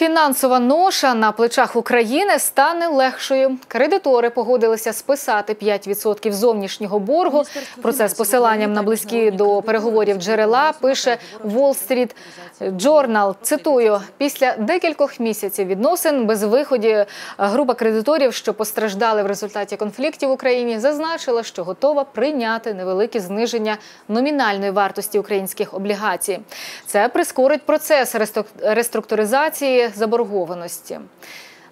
Фінансова ноша на плечах України стане легшою. Кредитори погодилися списати 5% зовнішнього боргу. Про це з посиланням на близькі до переговорів джерела пише Wall Street Journal. Цитую: після декількох місяців відносин без виході група кредиторів, що постраждали в результаті конфліктів в Україні, зазначила, що готова прийняти невелике зниження номінальної вартості українських облігацій. Це прискорить процес реструктуризації заборгованості.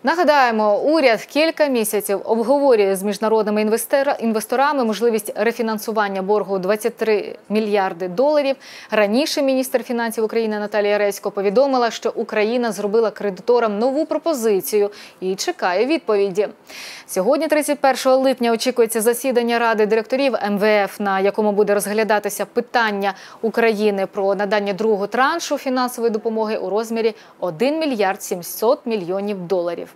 Нагадаємо, уряд кілька місяців обговорює з міжнародними інвесторами можливість рефінансування боргу 23 мільярди доларів. Раніше міністр фінансів України Наталія Ресько повідомила, що Україна зробила кредиторам нову пропозицію і чекає відповіді. Сьогодні, 31 липня, очікується засідання ради директорів МВФ, на якому буде розглядатися питання України про надання другого траншу фінансової допомоги у розмірі 1 мільярд 700 мільйонів доларів.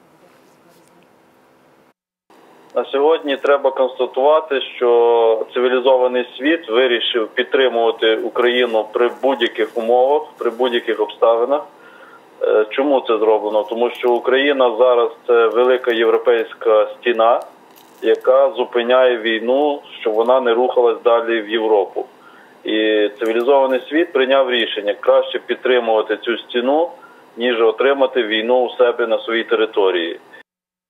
На сьогодні треба констатувати, що цивілізований світ вирішив підтримувати Україну при будь-яких умовах, при будь-яких обставинах. Е, чому це зроблено? Тому що Україна зараз це велика європейська стіна, яка зупиняє війну, щоб вона не рухалась далі в Європу. І цивілізований світ прийняв рішення краще підтримувати цю стіну, ніж отримати війну у себе на своїй території.